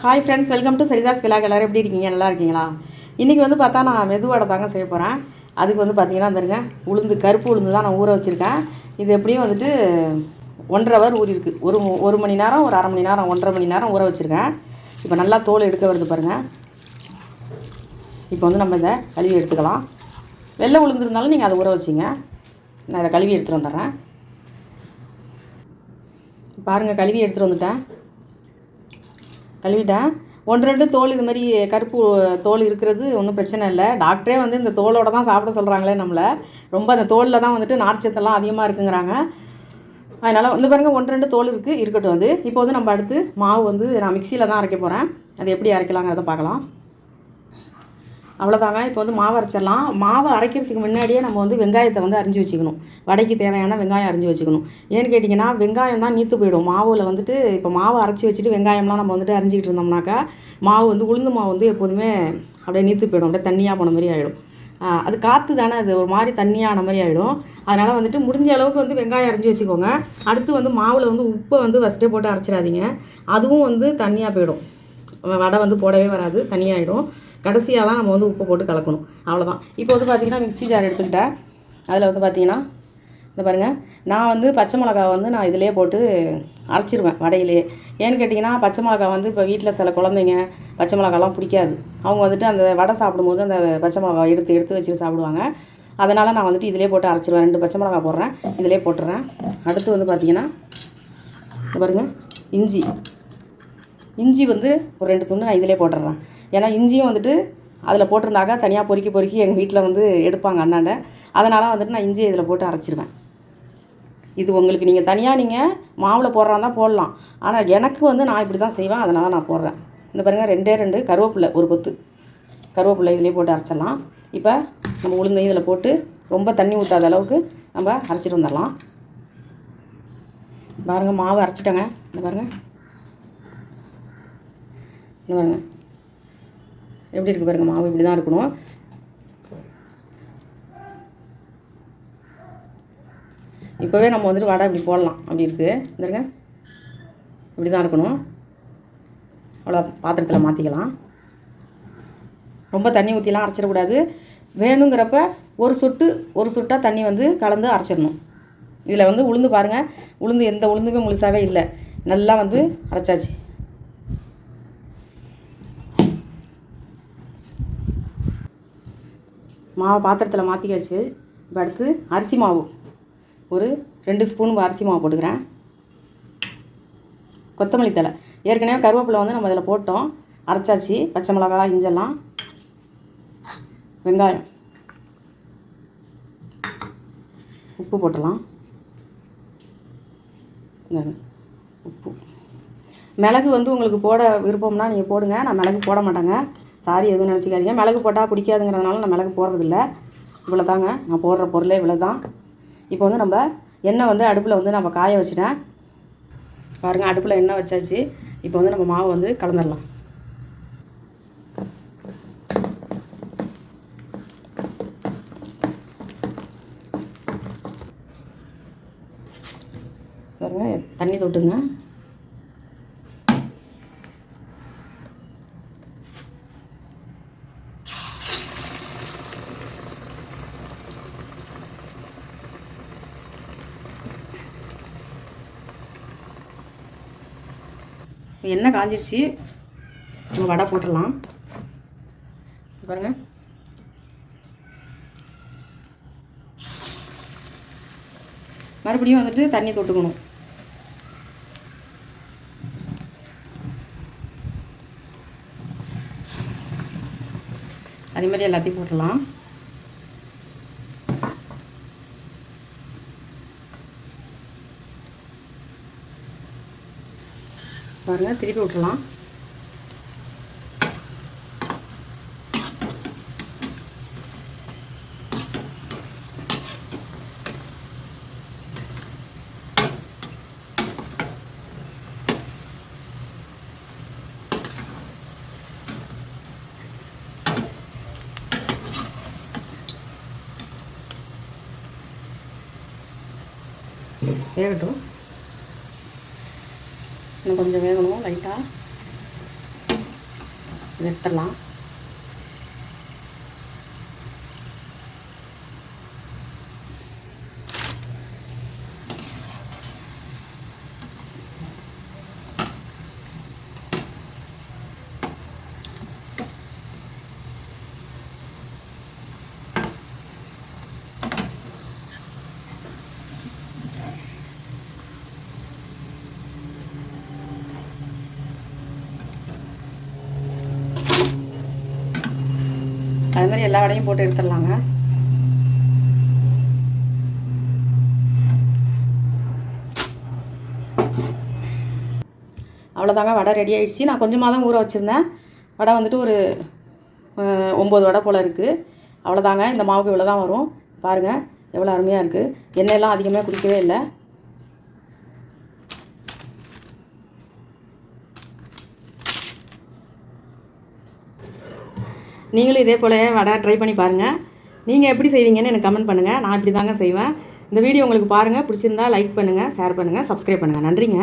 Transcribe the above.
Hi friends welcome to Saritha's விழா எல்லோரும் எப்படி இருக்கீங்க? நல்லா இருக்கீங்களா? இன்றைக்கி வந்து பார்த்தா நான் மெதுவடை தாங்க செய்ய போகிறேன் அதுக்கு வந்து பார்த்தீங்கன்னா வந்துருங்க உளுந்து கருப்பு உளுந்து தான் நான் ஊற வச்சுருக்கேன். இது எப்படியும் வந்துட்டு ஒன்றரை ஹவர் ஊறிருக்கு ஒரு ஒரு மணி நேரம் ஒரு அரை மணி நேரம் ஒன்றரை மணி நேரம் ஊற வச்சுருக்கேன். இப்போ நல்லா தோல் எடுக்க வருது பாருங்கள் இப்போ வந்து நம்ம இதை கழுவி எடுத்துக்கலாம். வெள்ளை உளுந்து இருந்தாலும் நீங்கள் அதை ஊற வச்சிங்க. நான் இதை கழுவி எடுத்துகிட்டு வந்துடுறேன். பாருங்கள் கழுவி எடுத்துகிட்டு வந்துட்டேன். கழுவிட்டா? ஒன்று ரெண்டு தோல் இது மாதிரி கருப்பு தோல் இருக்கிறது ஒன்றும் பிரச்சனை இல்லை. டாக்டரே வந்து இந்த தோலோட தான் சாப்பிட சொல்கிறாங்களே நம்மளை. ரொம்ப அந்த தோலில் தான் வந்துட்டு நார்ச்சத்தெல்லாம் அதிகமாக இருக்குங்கிறாங்க. அதனால் வந்து பாருங்கள் ஒன்று ரெண்டு தோல் இருக்குது இருக்கட்டும் அது. இப்போ வந்து நம்ம அடுத்து மாவு வந்து நான் மிக்சியில் தான் அரைக்க போகிறேன் அது எப்படி அரைக்கலாங்கிறத பார்க்கலாம். அவ்வளோதாங்க இப்போ வந்து மாவு அரைச்சிடலாம். மாவு அரைக்கிறதுக்கு முன்னாடியே நம்ம வந்து வெங்காயத்தை வந்து அரிஞ்சு வச்சுக்கணும். வடைக்கு தேவையான வெங்காயம் அரிஞ்சு வச்சுக்கணும். ஏன்னு கேட்டிங்கன்னா வெங்காயம் தான் நீத்து போயிடும். மாவில் வந்துட்டு இப்போ மாவு அரைச்சி வச்சுட்டு வெங்காயம்லாம் நம்ம வந்துட்டு அரிஞ்சிக்கிட்டு இருந்தோம்னாக்கா மாவு வந்து உளுந்து மாவு வந்து எப்போதுமே அப்படியே நீத்து போயிடும். அப்படியே தண்ணியாக போன மாதிரி ஆகிடும் அது காற்று தானே அது. ஒரு மாதிரி தண்ணியான மாதிரி ஆகிடும் அதனால் வந்துட்டு முடிஞ்ச அளவுக்கு வந்து வெங்காயம் அரைஞ்சி வச்சுக்கோங்க. அடுத்து வந்து மாவில் வந்து உப்பை வந்து ஃபஸ்ட்டே போட்டு அரைச்சிடாதீங்க. அதுவும் வந்து தண்ணியாக போயிடும். வடை வந்து போடவே வராது. தனியாகிடும் கடைசியாக தான் நம்ம வந்து உப்பு போட்டு கலக்கணும். அவ்வளோதான் இப்போ வந்து பார்த்திங்கன்னா மிக்ஸி ஜார் எடுத்துக்கிட்டேன் அதில் வந்து பார்த்திங்கன்னா இந்த பாருங்கள் நான் வந்து பச்சை மிளகா வந்து நான் இதிலே போட்டு அரைச்சிருவேன் வடையிலே ஏன்னு கேட்டிங்கன்னா பச்சை மிளகா வந்து இப்போ வீட்டில் சில குழந்தைங்க பச்சை மிளகாலாம் பிடிக்காது. அவங்க வந்துட்டு அந்த வடை சாப்பிடும்போது அந்த பச்சை மிளகா எடுத்து எடுத்து வச்சுட்டு சாப்பிடுவாங்க. அதனால் நான் வந்துட்டு இதிலே போட்டு அரைச்சிருவேன். ரெண்டு பச்சை மிளகா போடுறேன். இதிலே போட்டுறேன். அடுத்து வந்து பார்த்திங்கன்னா இந்த பாருங்கள் இஞ்சி. இஞ்சி வந்து ஒரு ரெண்டு துண்டு நான் இதிலே போட்டுடுறேன் ஏன்னா இஞ்சியும் வந்துட்டு அதில் போட்டிருந்தாக்கா தனியாக பொறுக்கி பொறுக்கி எங்கள் வீட்டில் வந்து எடுப்பாங்க அந்தாண்ட. அதனால் வந்துட்டு நான் இஞ்சியை இதில் போட்டு அரைச்சிருவேன். இது உங்களுக்கு நீங்கள் தனியாக நீங்கள் மாவில் போடுறா தான் போடலாம். ஆனால் எனக்கு வந்து நான் இப்படி தான் செய்வேன் அதனால் நான் போடுறேன். இந்த பாருங்கள் ரெண்டே ரெண்டு கருவேப்பிலை ஒரு கொத்து. கருவேப்பிலை இதிலே போட்டு அரைச்சிடலாம். இப்போ நம்ம உளுந்தையும் இதில் போட்டு ரொம்ப தண்ணி ஊற்றாத அளவுக்கு நம்ம அரைச்சிட்டு வந்துடலாம். பாருங்கள் மாவு அரைச்சிட்டேங்க. இந்த பாருங்கள் இந்த பாருங்க. எப்படி இருக்குது பாருங்கள் மாவு இப்படி தான் இருக்கணும். இப்போவே நம்ம வந்துட்டு வடை இப்படி போடலாம். அப்படி இருக்குது இருங்க இப்படி தான் இருக்கணும். அவ்வளோ பாத்திரத்தில் மாற்றிக்கலாம் ரொம்ப தண்ணி ஊற்றிலாம் அரைச்சிடக்கூடாது வேணுங்கிறப்ப ஒரு சொட்டு ஒரு சொட்டாக தண்ணி வந்து கலந்து அரைச்சிடணும். இதில் வந்து உளுந்து பாருங்கள் உளுந்து எந்த உளுந்துமே முழுசாகவே இல்லை. நல்லா வந்து அரைச்சாச்சு. மாவு பாத்திரத்தில் மாற்றிக்காச்சு இப்போ அடுத்து அரிசி மாவு. ஒரு ரெண்டு ஸ்பூன் அரிசி மாவு போட்டுக்கிறேன். கொத்தமல்லி தழை. ஏற்கனவே கருவேப்பிலை வந்து நம்ம இதில் போட்டோம். அரைச்சாச்சு. பச்சை மிளகா இஞ்செல்லாம் வெங்காயம். உப்பு போட்டுடலாம் உப்பு. மிளகு வந்து உங்களுக்கு போட விருப்பம்னா நீங்கள் போடுங்க. நான் மிளகு போட மாட்டேங்க. சாரி எதுவும் நினச்சிக்காதீங்க. மிளகு போட்டால் பிடிக்காதுங்கிறதுனால நான் மிளகு போடுறதில்ல. இவ்வளோ தாங்க நான் போடுற பொருளே இவ்வளோ தான் இப்போ வந்து நம்ம எண்ணெய் வந்து அடுப்பில் வந்து நம்ம காய வச்சுட்டேன். பாருங்கள் அடுப்பில் எண்ணெய் வச்சாச்சு. இப்போ வந்து நம்ம மாவு வந்து கலந்துடலாம். பாருங்க தண்ணி தொட்டுங்க. எண்ணெய் காஞ்சிருச்சு. நம்ம வடை போட்டுடலாம். பாருங்கள் மறுபடியும் வந்துட்டு தண்ணி தொட்டுக்கணும். அதே மாதிரி எல்லாத்தையும் போட்டுடலாம். பாருங்க திருப்பி விட்டுலாம் வேகட்டும். இன்னும் கொஞ்சம் வேகணும் லைட்டாக இது அது மாதிரி எல்லா வடையும் போட்டு எடுத்துடலாங்க. அவ்வளோதாங்க வடை ரெடி ஆகிடுச்சு நான் கொஞ்சமாக தான் ஊற வச்சுருந்தேன். வடை வந்துட்டு ஒரு ஒம்பது வடை போல் இருக்குது அவ்வளோதாங்க இந்த மாவுக்கு இவ்வளோ தான் வரும். பாருங்கள் எவ்வளோ அருமையாக இருக்குது எண்ணெயெல்லாம் அதிகமாக குடிக்கவே இல்லை. நீங்களும் இதே போல வடை ட்ரை பண்ணி பாருங்கள் நீங்கள் எப்படி செய்வீங்கன்னு எனக்கு கமெண்ட் பண்ணுங்கள் நான் இப்படி தாங்க செய்வேன். இந்த வீடியோ உங்களுக்கு பாருங்கள் பிடிச்சிருந்தா லைக் பண்ணுங்கள் ஷேர் பண்ணுங்கள் சப்ஸ்கிரைப் பண்ணுங்கள் நன்றிங்க.